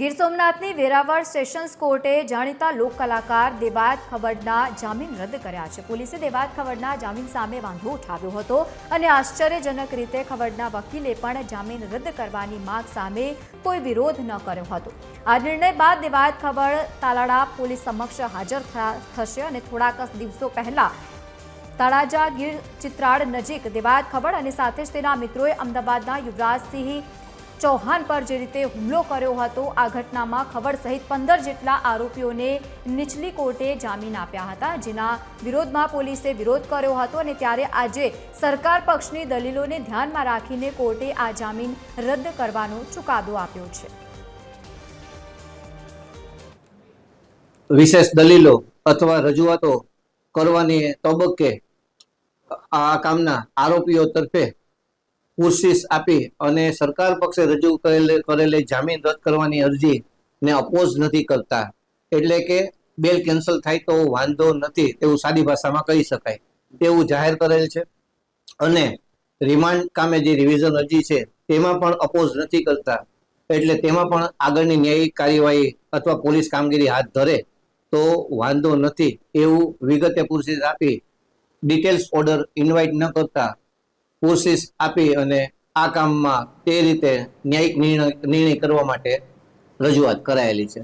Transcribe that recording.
Gir સોમનાથની Veraval sessions કોર્ટે જાણીતા લોક કલાકાર દેવાત ખવડના જામીન રદ કર્યા છે. પોલીસે દેવાત ખવડના જામીન સામે વાંધો ઉઠાવ્યો હતો અને આશ્ચર્યજનક રીતે ખવડના વકીલે પણ જામીન રદ કરવાની માંગ સામે કોઈ વિરોધ ન કર્યો હતો. આ નિર્ણય બાદ દેવાત ખવડ તાલાડા પોલીસ સમક્ષ હાજર થશે અને થોડાક દિવસો પહેલા તળાજા ગીર ચિત્રાળ નજીક દેવાત ખબર અને સાથે જ તેના મિત્રોએ અમદાવાદના યુવરાજસિંહ ચૌહાણ પર જે રીતે હુમલો કર્યો હતો, આ ઘટનામાં ખબર સહિત પંદર જેટલા આરોપીઓને નીચલી કોર્ટે જામીન આપ્યા હતા, જેના વિરોધમાં પોલીસે વિરોધ કર્યો હતો અને ત્યારે આજે સરકાર પક્ષની દલીલોને ધ્યાનમાં રાખીને કોર્ટે આ જામીન રદ કરવાનો ચુકાદો આપ્યો છે. વિશેષ દલીલો અથવા રજૂઆતો કરવાની તબક્કે આ કામના આરોપીઓ તરફે પુરશીસ આપી અને સરકાર પક્ષે રજૂ કરેલી કરેલી જામીન રદ કરવાની અરજીને અપોઝ નથી કરતા. એટલે કે બેલ કેન્સલ થાય તો વાંધો નથી તેવું સાદી ભાષામાં કહી શકાય. તેવું જાહેર કરેલ છે. અને રિમાન્ડ કામે જે રિવિઝન અરજી છે, તેમાં પણ અપોઝ નથી કરતા. એટલે તેમાં પણ આગળની ન્યાયિક કાર્યવાહી અથવા પોલીસ કામગીરી હાથ ધરે તો વાંધો નથી. એવું વિગતે પુરશીસ આપી. ડિટેલ્સ ઓર્ડર ઇન્વાઇટ ન કરતા પુરશીસ આપી અને આ કામમાં તે રીતે ન્યાયિક નિર્ણય નિર્ણય કરવા માટે રજૂઆત કરાયેલી છે.